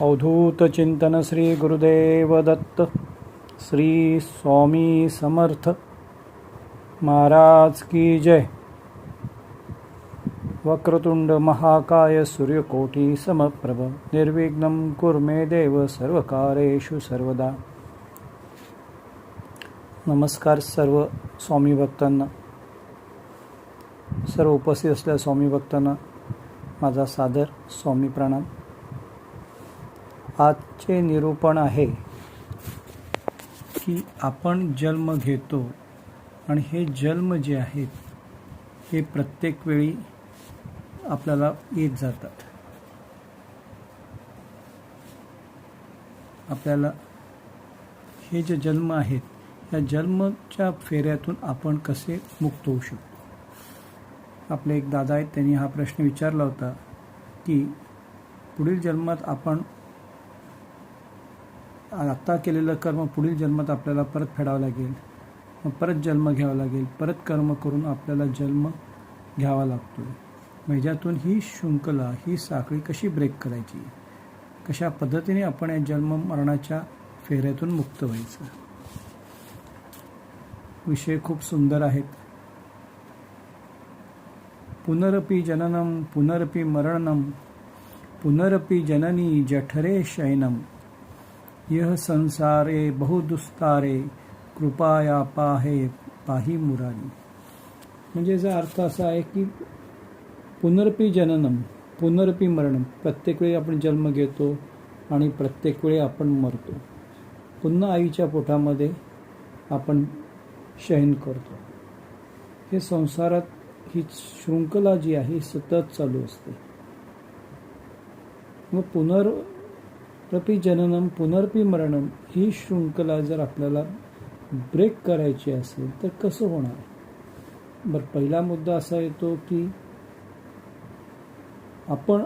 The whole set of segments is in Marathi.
अवधूत चिंतन श्री गुरुदेव दत्त श्री स्वामी समर्थ महाराज की जय. वक्रतुंड महाकाय सूर्यकोटी समप्रभ निर्विघ्नं कुर्मे देव सर्वकारेषु सर्वदा. नमस्कार सर्व स्वामी भक्तांना. सर्व उपस्थित असलेल्या स्वामी भक्तांना माझा सादर स्वामी प्रणाम. आजचे निरूपण आहे की आपण जन्म घेतो आणि हे जन्म जे आहेत हे प्रत्येक वेळी आपल्याला येत जातात. आपल्याला हे जे जन्म आहेत या जन्मच्या फेऱ्यातून आपण कसे मुक्त होऊ शकतो? आपले एक दादा आहेत त्यांनी हा प्रश्न विचारला होता की पुढील जन्मात आपण आत्ता केलेलं कर्म पुढील जन्मात आपल्याला परत फेडावं लागेल. मग परत जन्म घ्यावा लागेल. परत कर्म करून आपल्याला जन्म घ्यावा लागतो मग ह्याच्यातून ही शृंखला ही साखळी कशी ब्रेक करायची? कशा पद्धतीने आपण या जन्म मरणाच्या फेऱ्यातून मुक्त व्हायचं? विषय खूप सुंदर आहेत. पुनरपि जननम पुनरपी मरणम पुनरपि जननी जठरे शयनम. यह संसारे बहुदुस्तारे कृपाया पाहे पाही मुरारी. म्हणजे याचा अर्थ असा आहे की पुनरपी जननम पुनरपी मरणम प्रत्येक वेळी आपण जन्म घेतो आणि प्रत्येक वेळी आपण मरतो. पुन्हा आईच्या पोटामध्ये आपण शयन करतो. हे संसारात ही शृंखला जी आहे सतत चालू असते. मग पुनर जननम पुनर्पी मरणम ही शृंखला जर आपल्याला ब्रेक करायची असेल तर कसं होणार? बरं पहिला मुद्दा असा येतो की आपण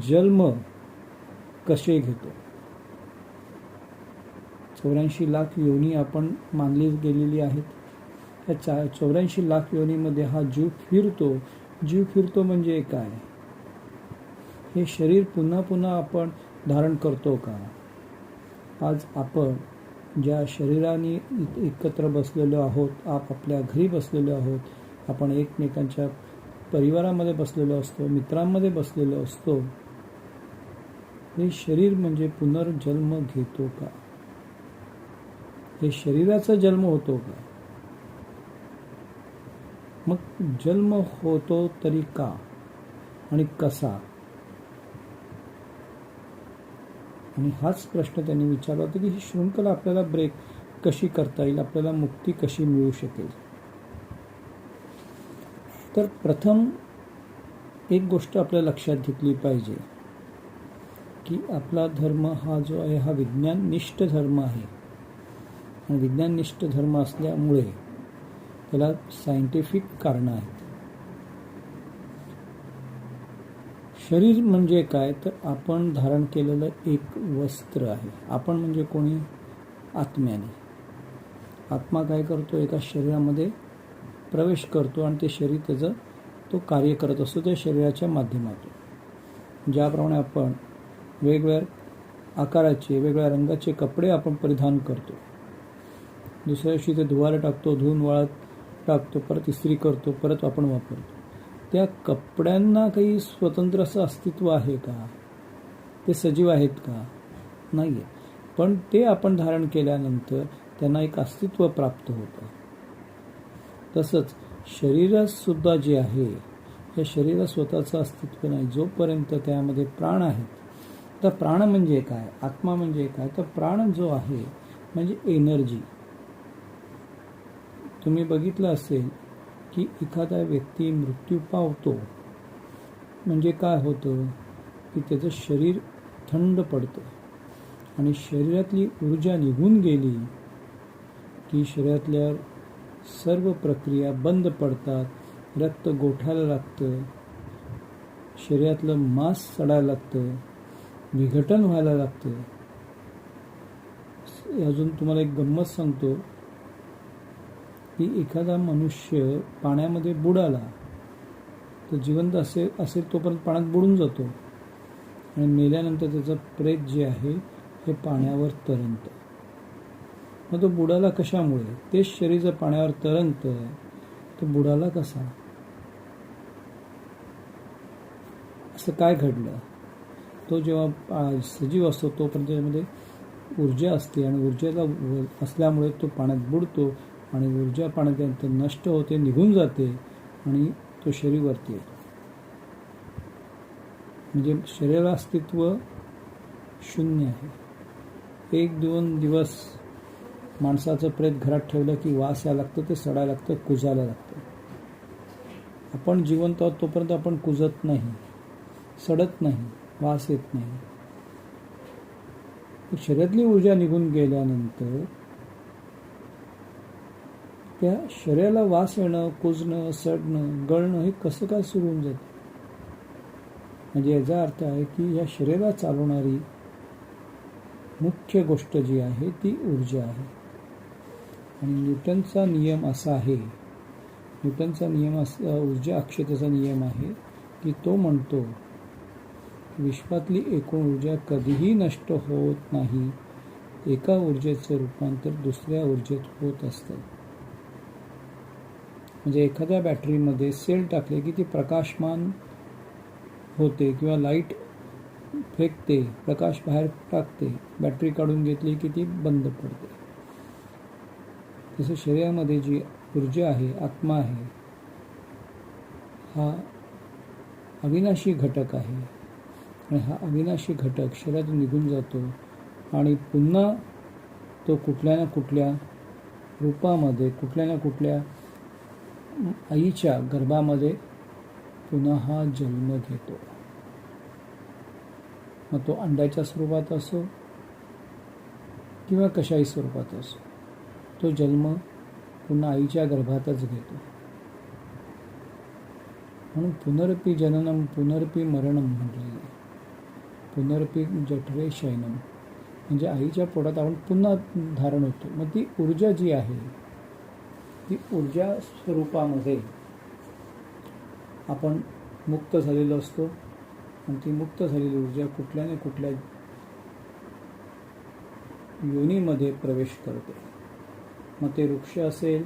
जन्म कसे घेतो? चौऱ्याऐंशी लाख योनी आपण मानली गेलेली आहेत. त्या चा चौऱ्याऐंशी लाख योनीमध्ये हा जीव फिरतो. जीव फिरतो म्हणजे काय? हे शरीर पुन्हा पुन्हा आपण धारण करतो का? आज आपण ज्या शरीराने एकत्र बसलेलो आहोत आपापल्या घरी बसलेलो आहोत आपण एकमेकांच्या परिवारामध्ये बसलेलो असतो मित्रांमध्ये बसलेलो असतो हे शरीर म्हणजे पुनर्जन्म घेतो का? हे शरीराचा जन्म होतो का? मग जन्म होतो तरी का? आणि कसा? आणि हाच प्रश्न त्यांनी विचारला होता की ही शृंखला आपल्याला ब्रेक कशी करता येईल? आपल्याला मुक्ती कशी मिळू शकेल? तर प्रथम एक गोष्ट आपल्या लक्षात घेतली पाहिजे की आपला धर्म हा जो आहे हा विज्ञाननिष्ठ धर्म आहे. आणि विज्ञाननिष्ठ धर्म असल्यामुळे त्याला सायंटिफिक कारणं आहेत. शरीर म्हणजे काय? तर आपण धारण केलेलं एक वस्त्र आहे. आपण म्हणजे कोणी? आत्म्याने. आत्मा काय करतो? एका शरीरामध्ये प्रवेश करतो आणि ते शरीर त्याचं तो कार्य करत असतो त्या शरीराच्या माध्यमातून. ज्याप्रमाणे आपण वेगवेगळ्या आकाराचे वेगवेगळ्या रंगाचे कपडे आपण परिधान करतो. दुसऱ्या दिवशी ते धुवायला टाकतो धुवून वाळत टाकतो परत इस्त्री करतो परत आपण वापरतो. त्या कपड्यांना काही स्वतंत्र असं अस्तित्व आहे का? ते सजीव आहेत का? नाही आहे पण ते आपण धारण केल्यानंतर त्यांना एक अस्तित्व प्राप्त होतं. तसंच शरीरातसुद्धा जे आहे या शरीरात स्वतःचं अस्तित्व नाही. जोपर्यंत त्यामध्ये प्राण आहेत तर प्राण म्हणजे काय? आत्मा म्हणजे काय? तर प्राण जो आहे म्हणजे एनर्जी. तुम्ही बघितलं असेल की एखादा व्यक्ती मृत्यू पावतो म्हणजे काय होतं? की त्याचं शरीर थंड पडतं आणि शरीरातली ऊर्जा निघून गेली की शरीरातल्या सर्व प्रक्रिया बंद पडतात रक्त गोठायला लागतं शरीरातलं मांस चढायला लागतं विघटन व्हायला लागतं. अजून तुम्हाला एक गंमत सांगतो. की एखादा मनुष्य पाण्यामध्ये बुडाला तो जिवंत असेल असेल तोपर्यंत पाण्यात बुडून जातो. आणि मेल्यानंतर त्याचं प्रेत जे आहे हे पाण्यावर तरंगतं मग तो बुडाला कशामुळे? तेच शरीर जर पाण्यावर तरंगतं तो बुडाला कसा? असं काय घडलं? तो जेव्हा सजीव असतो तोपर्यंत त्याच्यामध्ये ऊर्जा असते. आणि ऊर्जेला असल्यामुळे तो पाण्यात बुडतो. आणि ऊर्जा पाण्यात नष्ट होते निघून जाते आणि तो शरीर वरती येतो. म्हणजे शरीराला अस्तित्व शून्य आहे. एक दोन दिवस माणसाचं प्रेत घरात ठेवलं की वास यायला लागतं ते सडायला लागतं कुजायला लागतं. आपण जिवंत आहोत तोपर्यंत आपण कुजत नाही सडत नाही वास येत नाही. शरीरातली ऊर्जा निघून गेल्यानंतर त्या शरीराला वास येणं कुजणं सडणं गळणं हे कसं काय सुरू होऊन जातं? म्हणजे याचा अर्थ आहे की या शरीराला चालवणारी मुख्य गोष्ट जी आहे ती ऊर्जा आहे. आणि न्यूटनचा नियम असा आहे न्यूटनचा नियम असा ऊर्जा अक्षतेचा नियम आहे की तो म्हणतो विश्वातली एकूण ऊर्जा कधीही नष्ट होत नाही. एका ऊर्जेचं रूपांतर दुसऱ्या ऊर्जेत होत असतं. म्हणजे एखाद्या बॅटरीमध्ये सेल टाकले की ती प्रकाशमान होते किंवा लाइट फेकते प्रकाश बाहेर टाकते बॅटरी काढून घेतली की ती बंद पडते. तसं शरीरामध्ये जी ऊर्जा आहे आत्मा आहे हा अविनाशी घटक आहे. आणि हा अविनाशी घटक शरीरातून निघून जातो आणि पुन्हा तो कुठल्या ना कुठल्या रूपामध्ये कुठल्या ना कुठल्या आईच्या गर्भामध्ये पुन्हा जन्म घेतो. मग तो अंड्याच्या स्वरूपात असो किंवा कशाही स्वरूपात असो तो जन्म पुन्हा आईच्या गर्भातच घेतो. म्हणून पुनरपी जननम पुनरपी मरणम म्हटलेलं आहे. पुनरपी जठरे शयनम. म्हणजे आईच्या पोटात आपण पुन्हा धारण होतो. मग ती ऊर्जा जी आहे ती ऊर्जा स्वरूपामध्ये आपण मुक्त झालेलो असतो. आणि ती मुक्त झालेली ऊर्जा कुठल्या ना कुठल्या योनीमध्ये प्रवेश करते. मग ते वृक्ष असेल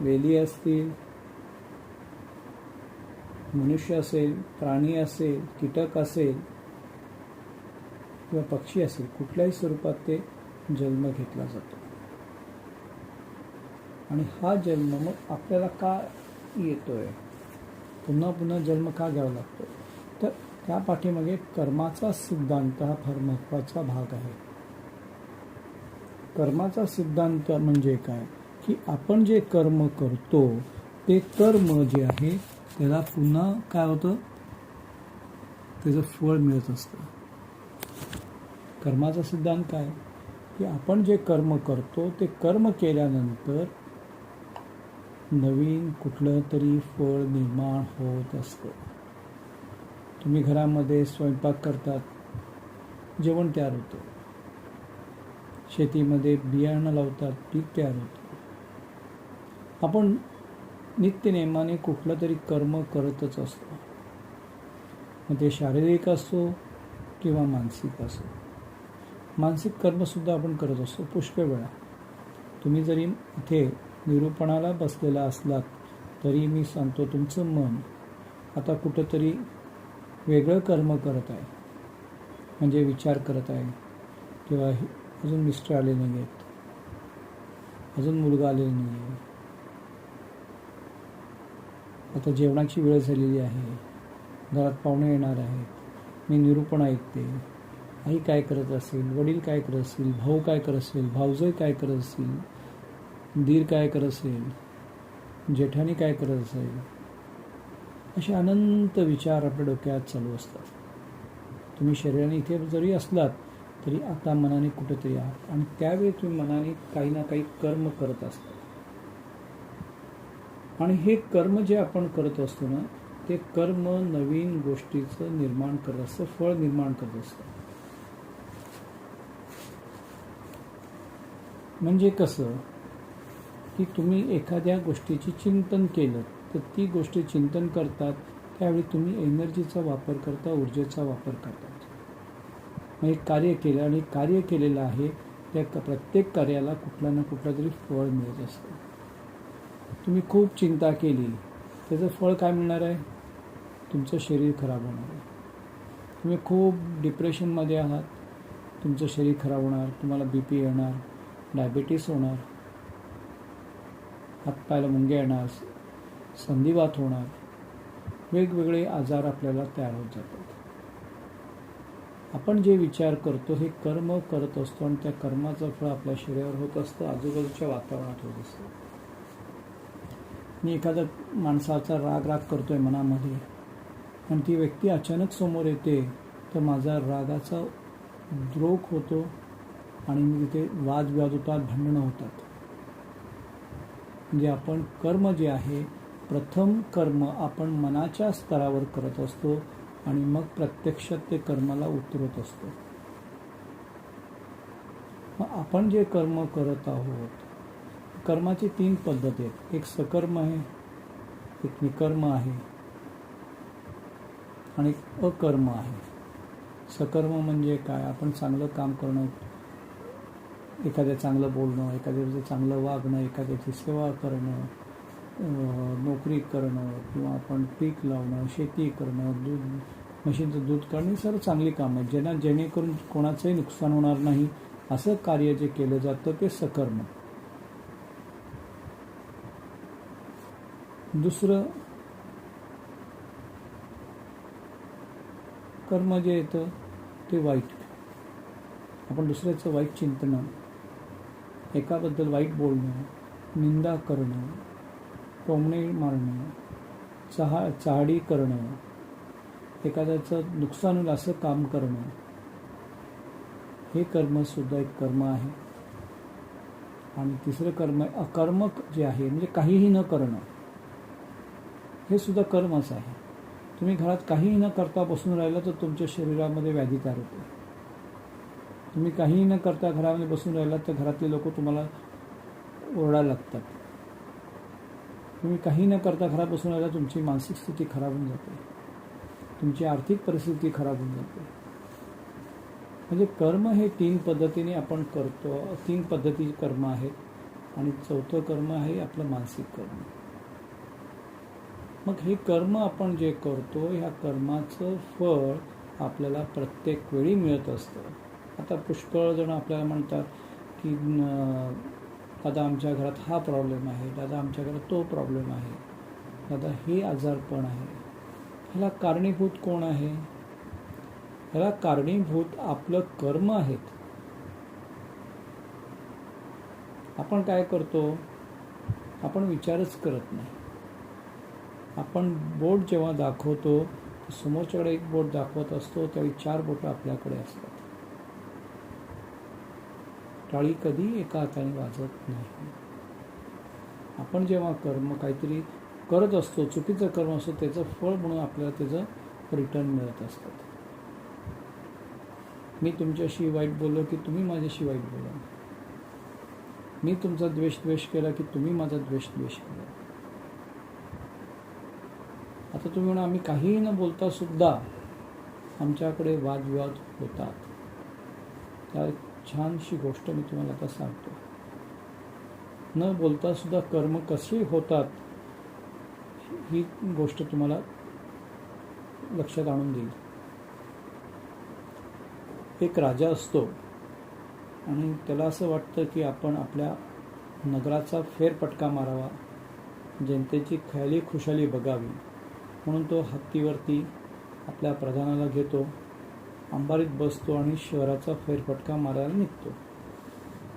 वेली असतील मनुष्य असेल प्राणी असेल कीटक असेल किंवा पक्षी असेल कुठल्याही स्वरूपात ते जन्म घेतला जातो. आणि हा जन्म मग आपल्याला का येतोय? पुन्हा पुन्हा जन्म का घ्यावा लागतो तर त्या पाठीमागे कर्माचा सिद्धांत हा फार महत्त्वाचा भाग आहे. कर्माचा सिद्धांत म्हणजे काय? की आपण जे कर्म करतो ते कर्म जे आहे त्याला पुन्हा काय होतं? त्याचं फळ मिळत असतं. कर्माचा सिद्धांत काय? की आपण जे कर्म करतो ते कर्म केल्यानंतर नवीन कुठलं तरी फळ निर्माण होत असतं. तुम्ही घरामध्ये स्वयंपाक करतात जेवण तयार होतं. शेतीमध्ये बियाणं लावतात पीक तयार होतं. आपण नित्यनेमाने कुठलं तरी कर्म करतच असतो. मग ते शारीरिक असो किंवा मानसिक असो. मानसिक कर्मसुद्धा आपण करत असतो. पुष्कळ वेळा. तुम्ही जरी इथे निरूपणाला बसलेला असलात तरी मी सांगतो तुमचं मन. आता कुठंतरी वेगळं कर्म करत आहे. म्हणजे विचार करत आहे. किंवा अजून मिस्टर आले नाही आहेत अजून मुलगा आलेला नाही आहे आता जेवणाची वेळ झालेली आहे. घरात पाहुणे येणार आहेत. मी निरूपण ऐकते. आई काय करत असेल? वडील काय करत असतील भाऊ काय करत असेल? भाऊजय काय करत असतील दीर काय करत असेल? जेठानी काय करत असेल? असे अनंत विचार आपल्या डोक्यात चालू असतात. तुम्ही शरीराने इथे जरी असलात तरी आता मनाने कुठेतरी आहात. आणि त्यावेळी तुम्ही मनाने काही ना काही कर्म करत असतात आणि हे कर्म जे आपण करत असतो ना ते कर्म नवीन गोष्टीचं निर्माण करत असतं फळ निर्माण करत असतं. म्हणजे कसं? की तुम्ही एखाद्या गोष्टीची चिंतन केलं तर ती गोष्टी चिंतन करतात त्यावेळी तुम्ही एनर्जीचा वापर करता ऊर्जेचा वापर करतात मग एक कार्य केलं आणि कार्य केलेलं आहे त्या क- प्रत्येक कार्याला कुठला ना कुठला तरी फळ मिळत असतं. तुम्ही खूप चिंता केली त्याचं फळ काय मिळणार आहे? तुमचं शरीर खराब होणार आहे. तुम्ही खूप डिप्रेशनमध्ये आहात तुमचं शरीर खराब होणार तुम्हाला बी पी येणार डायबिटीस होणार हातपायाला मुंग्या येणार संधिवात होणार वेगवेगळे आजार आपल्याला तयार होत जातात. आपण जे विचार करतो हे कर्म करत असतो आणि त्या कर्माचं फळ आपल्या शरीरावर होत असतं आजूबाजूच्या वातावरणात होत असतं. मी एखादा माणसाचा राग राग करतोय मनामध्ये आणि ती व्यक्ती अचानक समोर येते तर माझा रागाचा द्रोख होतो आणि मी तिथे वादविवाद होतात भांडणं होतात. म्हणजे आपण कर्म जे आहे प्रथम कर्म आपण मनाच्या स्तरावर करत असतो आणि मग प्रत्यक्षात ते कर्माला उतरत असतो. मग आपण जे कर्म करत आहोत कर्माची तीन पद्धती आहेत. एक सकर्म आहे एक निकर्म आहे आणि एक अकर्म आहे. सकर्म म्हणजे काय? आपण चांगलं काम करणं एखाद्या चांगलं बोलणं एखाद्याचं चांगलं वागणं एखाद्याची सेवा करणं नोकरी करणं किंवा आपण पीक लावणं शेती करणं दूध म्हशीचं दूध काढणं सर्व चांगली कामं आहेत. ज्यांना जेणेकरून कोणाचंही नुकसान होणार नाही असं कार्य जे केलं जातं ते सकर्म. दुसरं कर्म जे येतं ते वाईट. आपण दुसऱ्याचं वाईट चिंतन एकाबद्दल वाईट बोलणं निंदा करणं टोमणे मारणं चहा चहाडी करणं एखाद्याचं नुकसान होईल असं काम करणं हे कर्मसुद्धा एक कर्म आहे. आणि तिसरं कर्म आहे अकर्मक जे आहे म्हणजे काहीही न करणं. हे सुद्धा कर्मच आहे. तुम्ही घरात काहीही न करता बसून राहिलं तर तुमच्या शरीरामध्ये व्याधी तयार होते. तुम्ही काहीही न करता घरामध्ये बसून राहिलात तर घरातले लोक तुम्हाला ओरडायला लागतात. तुम्ही काही न करता घरात बसून राहिला तुमची मानसिक स्थिती खराब होऊन जाते. तुमची आर्थिक परिस्थिती खराब होऊन जाते. म्हणजे कर्म हे तीन पद्धतीने आपण करतो. तीन पद्धतीचे कर्म आहेत आणि चौथं कर्म आहे आपलं मानसिक कर्म. मग हे कर्म आपण जे करतो ह्या कर्माचं फळ आपल्याला प्रत्येक वेळी मिळत असतं. आता पुष्कळ जण आपल्याला म्हणतात की दादा आमच्या घरात हा प्रॉब्लेम आहे दादा आमच्या घरात तो प्रॉब्लेम आहे दादा हे आजारपण आहे. ह्याला कारणीभूत कोण आहे? ह्याला कारणीभूत आपलं कर्म आहेत. आपण काय करतो? आपण विचारच करत नाही. आपण बोट जेव्हा दाखवतो समोरच्याकडे एक बोट दाखवत असतो त्यावेळी चार बोटं आपल्याकडे असतात. टाळी कधी एका हाताने वाजत नाही. आपण जेव्हा कर्म काहीतरी करत असतो चुकीचं कर्म असतो त्याचं फळ म्हणून आपल्याला त्याचं रिटर्न मिळत असतात मी तुमच्याशी वाईट बोललो की तुम्ही माझ्याशी वाईट बोला. मी तुमचा द्वेष द्वेष केला की तुम्ही माझा द्वेष द्वेष केला. आता तुम्ही म्हणा आम्ही काहीही न बोलता सुद्धा आमच्याकडे वादविवाद होतात. त्या छानशी गोष्ट मी तुम्हाला आता सांगतो. न बोलता सुद्धा कर्म कसे होतात ही गोष्ट तुम्हाला लक्षात आणून देईल. एक राजा असतो आणि त्याला असं वाटतं की आपण आपल्या नगराचा फेरपटका मारावा जनतेची खयाली खुशाली बघावी म्हणून तो हत्तीवरती आपल्या प्रधानाला घेतो. अंबारीत बसतो आणि शहराचा फेरफटका मारायला निघतो.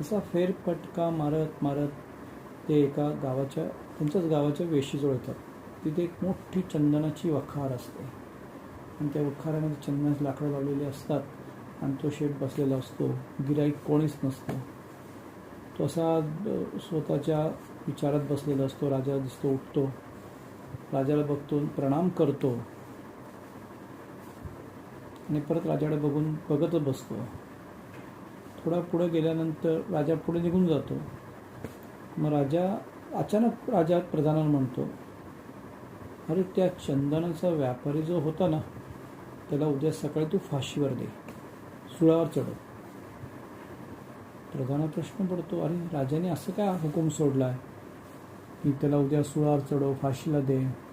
असा फेरफटका मारत मारत ते एका गावाच्या त्यांच्याच गावाच्या वेशीजवळ येतात. तिथे एक मोठी चंदनाची वखार असते. आणि त्या वखारामध्ये चंदनाची लाकडं लावलेली असतात आणि तो शेट बसलेला असतो. गिराईक कोणीच नसतो. तो असा स्वतःच्या विचारात बसलेला असतो. राजा दिसतो उठतो. राजाला बघतो प्रणाम करतो. आणि परत राजाकडे बघून बघतच बसतो. थोडा पुढे गेल्यानंतर राजा पुढे निघून जातो. मग राजा अचानक राजा प्रधानाला म्हणतो अरे त्या चंदनाचा व्यापारी जो होता ना त्याला उद्या सकाळी तू फाशीवर दे. सुळावर चढव. प्रधाना प्रश्न पडतो अरे राजाने असं काय हुकूम आहे की त्याला उद्या सुळावर चढव फाशीला दे.